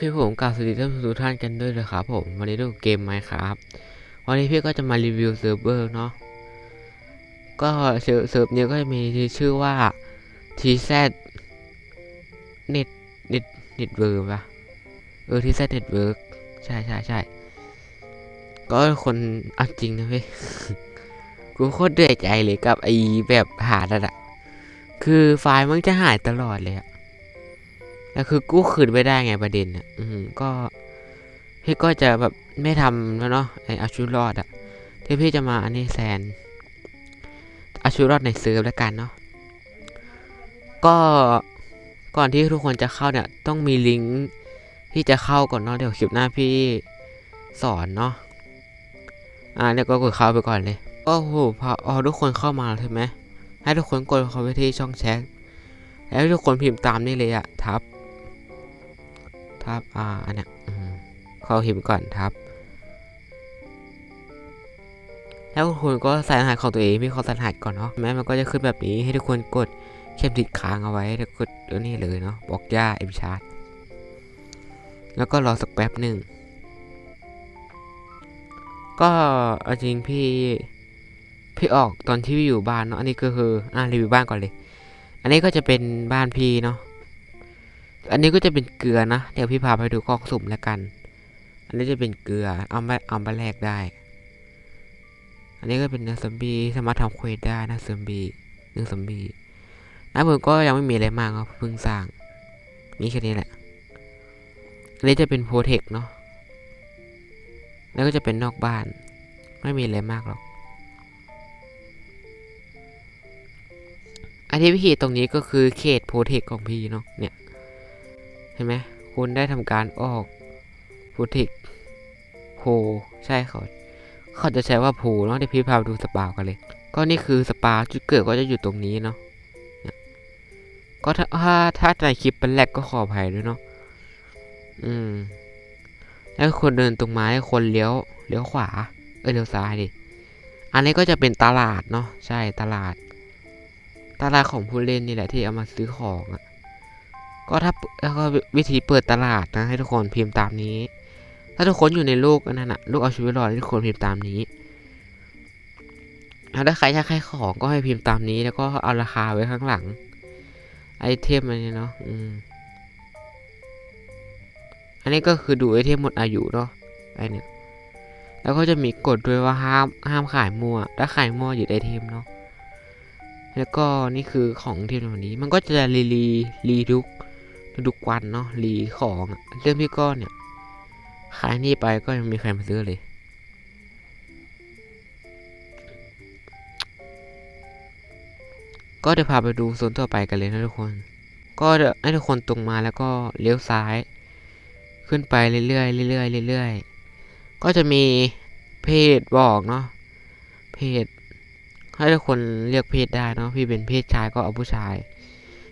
เคผมกล่าวสวัสดีท่านผู้ชมทุกท่านกันด้วยเลยครับผมวันนี้ดูเกมไหมครับวันนี้พี่ก็จะมารีวิวเซิร์ฟเวอร์เนาะก็เซิร์ฟเนี้ยก็จะมีชื่อว่า TZ Net Net Network ปะเออ TZ Network ใช่ใช่ใช่ก็คนเอาจริงนะเว้ยกูโคตรเดือดใจเลยกับไอ้แบบหาดอะคือไฟล์มันจะหายตลอดเลยอะ แล้วคือกู้คืนไม่ได้ไงประเด็นอะอืมก็พี่ก็จะแบบไม่ทำแล้วเนาะไอเอาชีวิตรอดอะที่พี่จะมาอันนี้แซนอาชีวิตรอดในเซิร์ฟแล้วกันเนาะก็ก่อนที่ทุกคนจะเข้าเนี่ย ต้องมีลิงก์ที่จะเข้าก่อนเนาะเดี๋ยวคลิปหน้าพี่สอนเนาะอ่าเนี่ยก็กดเข้าไปก่อนเลยก็โหพออทุกคนเข้ามาแล้วใช่ไหมให้ทุกคนกดเข้าไปที่ช่องแชทแล้วทุกคนพิมพ์ตามนี่เลยอะทับ ทับ อ่า อันเนี้ยอืมเขาพิมก่อนทับ แล้วทุกคนก็ใส่รหัสของตัวเองพี่เขาใส่รหัสก่อนเนาะแม้มันก็จะขึ้นแบบนี้ให้ทุกคนกดเข้มติดค้างเอาไว้แล้วกดเออนี่เลยเนาะบอกย่าเอ็มชาร์ตแล้วก็รอสักแป๊บหนึ่ง ก็จริงพี่พี่ออกตอนที่พี่อยู่บ้านเนาะอันนี้ก็คืออ่ารีวิวบ้านก่อนเลย อันนี้ก็จะเป็นบ้านพี่เนาะ อันนี้ก็จะเป็นเกลือนะ เดี๋ยวพี่พาไปดูกองสุ่มแล้วกัน อันนี้จะเป็นเกลือ เอามาเอามาแลกได้ อันนี้ก็เป็นเนื้อซอมบี้สามารถทำเควสได้นะซอมบี้เนื้อซอมบี้นะผมก็ยังไม่มีอะไรมากครับเพิ่งสร้าง มีแค่นี้แหละ อันนี้จะเป็นโปรเทคเนาะ แล้วก็จะเป็นนอกบ้าน ไม่มีอะไรมากหรอกอันที่พี่ขีดตรงนี้ก็คือเขตโปรเทคของพี่เนาะเนี่ย ห็นไหมคุณได้ทำการออกโปรเทคโพใช่เขาเขาจะใช้ว่าโพเนาะเดี๋ยวพี่พาไปดูสปากันเลย ก็นี่คือสปาจุดเกิดก็จะอยู่ตรงนี้เนาะก็ถ้าถ้าในคลิปเป็นแรกก็ขออภัยด้วยเนาะอืมแล้วคนเดินตรงมาให้คนเลี้ยวเลี้ยวขวา เอ้ยเลี้ยวซ้ายดิ อันนี้ก็จะเป็นตลาดเนาะใช่ตลาด ตลาดของผู้เล่นนี่แหละที่เอามาซื้อของอะ่ะ ก็ถ้าแล้วก็วิธีเปิดตลาดนะให้ทุกคนพิมพ์ตามนี้ ถ้าทุกคนอยู่ในโลกอันนั้นอะโลกเอาชีวิตรอดทุกคนพิมพ์ตามนี้แล้วถ้าใครจะขายของก็ให้พิมพ์ตามนี้แล้วก็เอาราคาไว้ข้างหลัง ไอเทมอันนี้เนาะอืมอันนี้ก็คือดูไอเทมหมดอายุเนาะไอเนี่ยแล้วก็จะมีกฎด้วยว่าห้ามห้ามขายมั่วถ้าขายมั่วหยุดไอเทมเนาะแล้วก็นี่คือของที่วันนี้มันก็จะรีรีรีทุก ทุกวันเนาะรีของเรื่องพี่ก้อนเนี่ยขายนี่ไปก็ยังมีใครมาซื้อเลยก็เดี๋ยวพาไปดูโซนต่อไปกันเลยนะทุกคน ก็เดี๋ยวให้ทุกคนตรงมาแล้วก็เลี้ยวซ้าย ขึ้นไปเรื่อยๆเรื่อยๆเรื่อยๆ ก็จะมีเพจบอกเนาะ เพจให้ทุกคนเรียกเพศได้เนาะ พี่เป็นเพศชายก็เอาผู้ชาย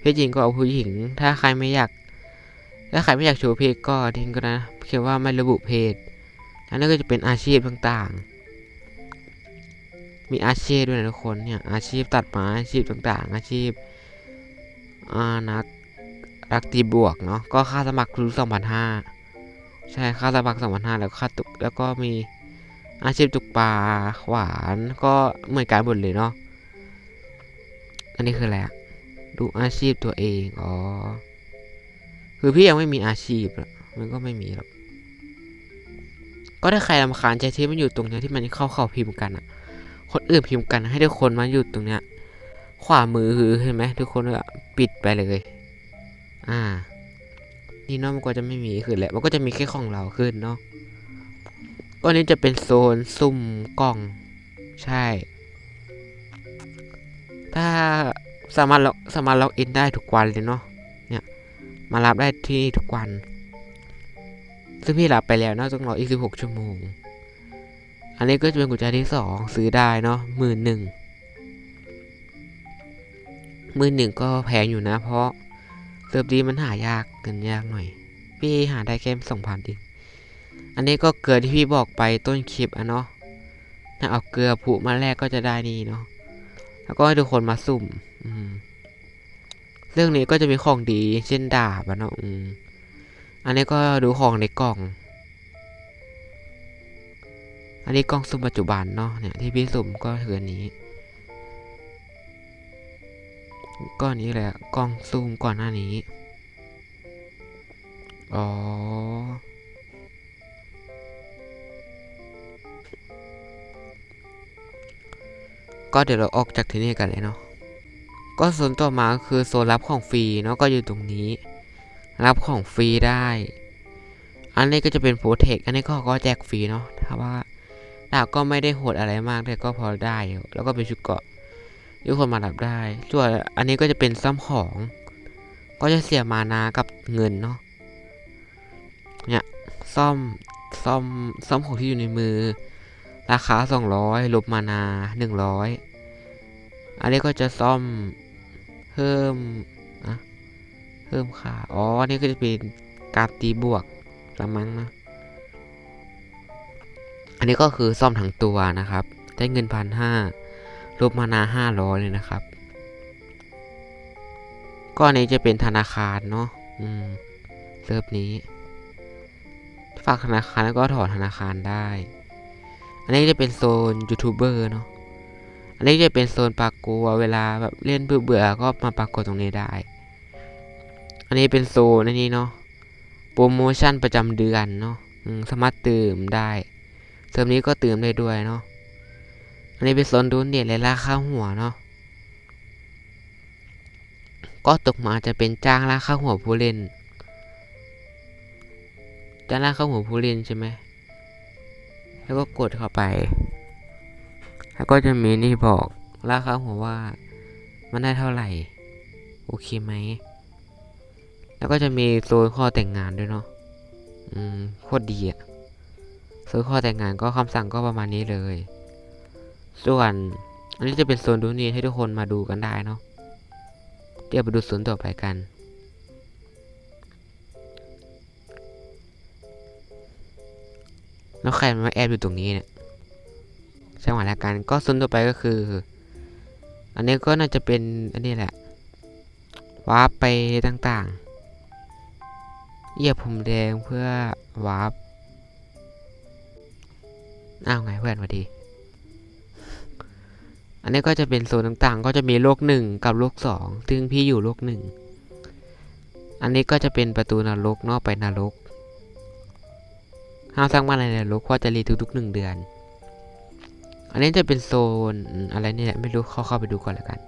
เพศหญิงก็เอาผู้หญิง ถ้าใครไม่อยากถ้าใครไม่อยากโชว์เพศก็ทิ้งก็นะเขียนว่าไม่ระบุเพศอันนั้นก็จะเป็นอาชีพต่างๆ มีอาชีพด้วยนะทุกคนเนี่ยอาชีพตัดไม้อาชีพต่างๆ อาชีพอ่านักรักตีบวกเนาะก็ค่าสมัครคือสองพันห้าใช่ค่าสมัครสองพันห้าแล้วค่าตุกแล้วก็มีอาชีพตุกปลาหวานก็เหมือนกันหมดเลยเนาะอันนี้คืออะไรอะ ดูอาชีพตัวเอง อ๋อ คือพี่ยังไม่มีอาชีพอะมันก็ไม่มีหรอก ก็ถ้าใครรำคาญใจที่มันอยู่ตรงเนี้ยที่มันเข้าเข้าพิมพ์กันอะคนอื่นพิมพ์กันให้ทุกคนมาอยู่ตรงเนี้ย ขวามือคือเห็นไหมทุกคนอะปิดไปเลย อ่า นี่เนาะมันก็จะไม่มีขึ้นแหละ มันก็จะมีแค่ของเราขึ้นเนาะก็นี้จะเป็นโซนซุ่มกล่อง ใช่ ถ้า สามารถล็อกสามารถล็อกอินได้ทุกวันเลยเนาะเนี่ยมารับได้ที่นี่ทุกวัน ซึ่งพี่รับไปแล้วเนาะต้องรออีกสิบหกชั่วโมง อันนี้ก็จะเป็นกุญแจที่สองซื้อได้เนาะหมื่นหนึ่งหมื่นหนึ่งก็แพงอยู่นะ เพราะเซิร์ฟดีมันหายากเกินยากหน่อย พี่หาได้แค่สองพันเองอันนี้ก็เกลือที่พี่บอกไปต้นคลิปอะเนาะถ้าเอาเกลือผุมาแรกก็จะได้นี่เนาะ แล้วก็ให้ทุกคนมาสุ่ม อืมเรื่องนี้ก็จะมีของดี เช่นดาบนะอืมอันนี้ก็ดูของในกล่อง อันนี้กล่องสุ่มปัจจุบันเนาะเนี่ยที่พี่สุ่มก็คืออันนี้ก็อันนี้แหละกล่องซูมก่อนหน้านี้ อ๋อ ก็เดี๋ยวเราออกจากที่นี่กันเลยเนาะก็โซนต่อมาคือโซนรับของฟรีเนาะก็อยู่ตรงนี้ รับของฟรีได้ อันนี้ก็จะเป็นโปรเทคอันนี้ก็ก็แจกฟรีเนาะถ้าว่าดาบก็ไม่ได้โหดอะไรมากแต่ก็พอได้แล้วก็เป็นชุดเกาะทุกคนมารับได้ ส่วนอันนี้ก็จะเป็นซ่อมของ ก็จะเสียมานากับเงินเนาะเนี่ยซ่อมซ่อมซ่อมของที่อยู่ในมือ ราคา 200 ลบมานา 100 อันนี้ก็จะซ่อมเพิ่มอะเพิ่มค่า อ๋ออันนี้ก็จะเป็นการตีบวกละมั้งนะ อันนี้ก็คือซ่อมทั้งตัวนะครับ ได้เงินพันห้าลบมานาห้าร้อยเลยนะครับ ก็อันนี้จะเป็นธนาคารเนาะ อืมเซิร์ฟนี้ ฝากธนาคารแล้วก็ถอนธนาคารได้ อันนี้จะเป็นโซนยูทูบเบอร์เนาะ อันนี้จะเป็นโซนปากฏเวลาแบบเล่นเบื่อๆก็มาปากฏตรงนี้ได้ อันนี้เป็นโซนอันนี้เนาะ โปรโมชั่นประจำเดือนเนาะสามารถเติมได้เซิร์ฟนี้ก็เติมได้ด้วยเนาะ อันนี้เป็นโซนดูเน็ตและราคาหัวเนาะ ก็ตกมาจะเป็นจ้างราคาหัวผู้เล่นจ้างราคาหัวผู้เล่นใช่ไหม แล้วก็กดเข้าไป แล้วก็จะมีนี่บอกราคาหัวว่ามันได้เท่าไหร่ โอเคไหม แล้วก็จะมีโซนข้อแต่งงานด้วยเนาะ อืมโคตรดีอะโซนข้อแต่งงานก็คำสั่งก็ประมาณนี้เลย ส่วนอันนี้จะเป็นโซนดูนี่ให้ทุกคนมาดูกันได้เนาะ เดี๋ยวไปดูโซนต่อไปกัน แล้วใครมันมาแอบอยู่ตรงนี้เนี่ยช่างหวะแล้วกันก็ซุนต่อไปก็คือ อันนี้ก็น่าจะเป็นอันนี้แหละวาร์ปไปต่างๆเหยียบผมแดงเพื่อวาร์ปอ้าวไงเพื่อนสวัสดี อันนี้ก็จะเป็นโซนต่างๆ ก็จะมีโลกหนึ่งกับโลกสองซึ่งพี่อยู่โลกหนึ่งอันนี้ก็จะเป็นประตูนรกนอกไปนรก ห้ามสร้างบ้านอะไรในรกเพราะจะรีทุกๆหนึ่งเดือน อันนี้จะเป็นโซนอะไรนี่แหละไม่รู้เข้าเข้าไปดูก่อนแล้วกัน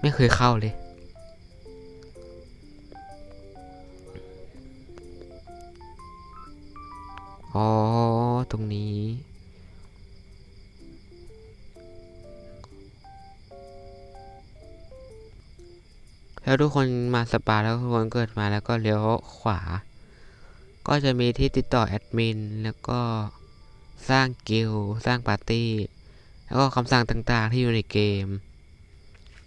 ไม่เคยเข้าเลย อ๋อ ตรงนี้แล้วทุกคนมาสปาแล้วทุกคนเกิดมาแล้วก็เลี้ยวขวา ก็จะมีที่ติดต่อแอดมิน แล้วก็สร้างกิลสร้างปาร์ตี้ แล้วก็คำสั่งต่างๆที่อยู่ในเกม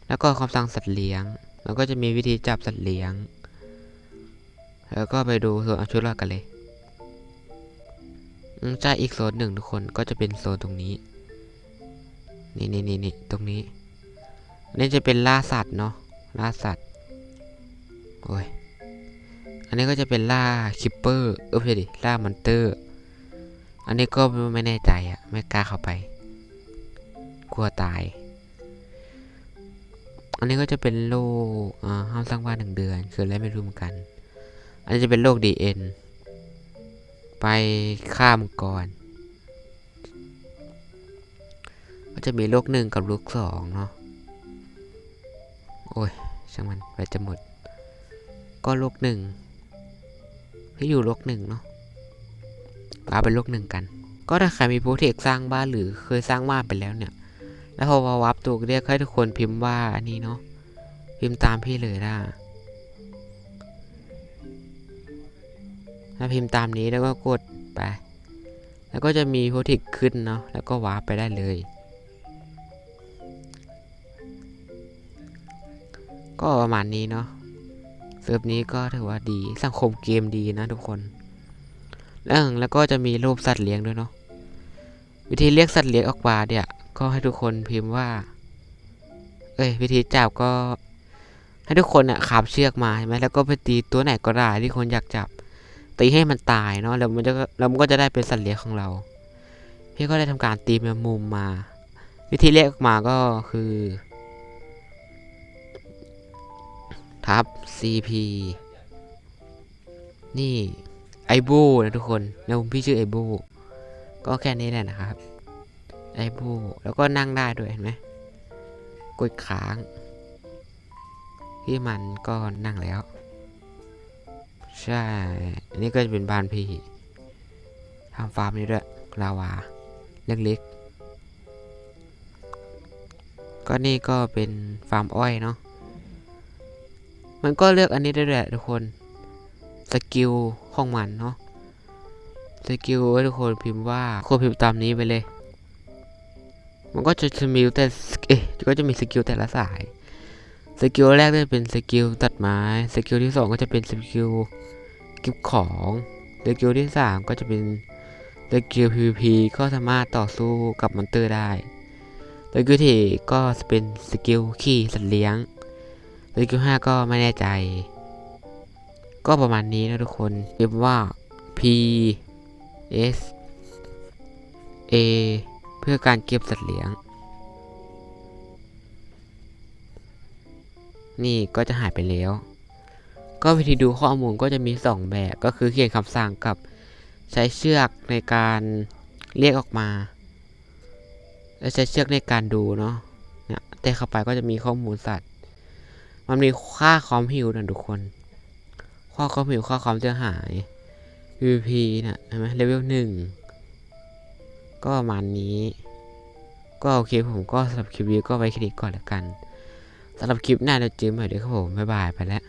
แล้วก็คำสั่งสัตว์เลี้ยง แล้วก็จะมีวิธีจับสัตว์เลี้ยง แล้วก็ไปดูส่วนอาชุดรอดกันเลยอืมใช่อีกโซนหนึ่งทุกคนก็จะเป็นโซนตรงนี้ นี่นี่นี่นี่ตรงนี้นนี้จะเป็นล่าสัตว์เนาะล่าสัตว์ โอ้ย อันนี้ก็จะเป็นล่าคิปเปอร์เออไม่ใช่ดิล่ามอนเตอร์ อันนี้ก็ไม่แน่ใจอะไม่กล้าเข้าไป กลัวตาย อันนี้ก็จะเป็นโลกอ่าห้ามสร้างบ้านหนึ่งเดือน คืออะไรไม่รู้เหมือนกัน อันนี้จะเป็นโลกดีเอ็นไปข้ามก่อนก็จะมีโลกหนึ่งกับโลกสองเนาะโอ้ยช่างมันไปจะหมด ก็โลกหนึ่ง ที่อยู่โลกหนึ่งเนาะเอาเป็นโลกหนึ่งกัน ก็ถ้าใครมีโปรเทคสร้างบ้านหรือเคยสร้างบ้านไปแล้วเนี่ย แล้วพอวับตัวเรียกให้ทุกคนพิมพ์ว่าอันนี้เนาะพิมพ์ตามพี่เลยนะถ้าพิมพ์ตามนี้แล้วก็กดไป แล้วก็จะมีโปรเทคขึ้นเนาะ แล้วก็วาร์ปไปได้เลย ก็ประมาณนี้เนาะ เซิร์ฟนี้ก็ถือว่าดีสังคมเกมดีนะทุกคนแล้วแล้วก็จะมีรูปสัตว์เลี้ยงด้วยเนาะวิธีเรียกสัตว์เลี้ยงออกมาเนี่ยก็ให้ทุกคนพิมพ์ว่า เอ้ยวิธีจับก็ ให้ทุกคนอะขับเชือกมาใช่ไหมแล้วก็ไปตีตัวไหนก็ได้ที่คนอยากจับ ตีให้มันตายเนาะแล้วมันจะแล้วมันก็จะได้เป็นสัตว์เลี้ยงของเรา พี่ก็ได้ทำการตีแมงมุมมา วิธีเรียกออกมาก็คือ ทับ CP นี่ไอบูนะทุกคนแล้วพี่ชื่อไอบูก็แค่นี้แหละนะครับ ไอบูแล้วก็นั่งได้ด้วยเห็นไหมกดค้างพี่มันก็นั่งแล้ว ใช่นนี้ก็จะเป็นบ้านพี่ทำฟาร์มนี้ด้วยลาวา เล็กๆ ก็นี่ก็เป็นฟาร์มอ้อยเนาะ มันก็เลือกอันนี้ได้ด้วยทุกคน สกิลของมันเนาะ สกิลทุกคนพิมพ์ว่าควรพิมพ์ตามนี้ไปเลย มันก็จะมีแต่เอ๊ะก็จะมีสกิลแต่ละสาย สกิลแรกจะเป็นสกิลตัดไม้ สกิลที่สองก็จะเป็นสกิลเก็บของ สกิลที่สามก็จะเป็นสกิล PVP ก็สามารถต่อสู้กับมอนเตอร์ได้สกิลที่ก็จะเป็นสกิลขี่สัตว์เลี้ยง สกิลห้าก็ไม่แน่ใจ ก็ประมาณนี้นะทุกคนเรียกว่า P S A เพื่อการเก็บสัตว์เลี้ยง นี่ก็จะหายไปแล้ว ก็วิธีดูข้อมูลก็จะมี 2 แบบก็คือเขียนคำสั่งกับใช้เชือกในการเรียกออกมา และใช้เชือกในการดูเนาะเนี่ยเตะเข้าไปก็จะมีข้อมูลสัตว์ มันมีค่าความหิวนะทุกคน ค่าความหิวค่าความเสียหาย VP นะ่ะใช่ไหมเลเวลหนึ่งก็ประมาณนี้ ก็โอเคผมก็สำหรับคลิปนี้ก็ไว้แค่นี้ก่อนแล้วกันสำหรับคลิปหน้าเราเจอกันใหม่เดี๋ยวครับผม บ๊ายบายไปแล้ว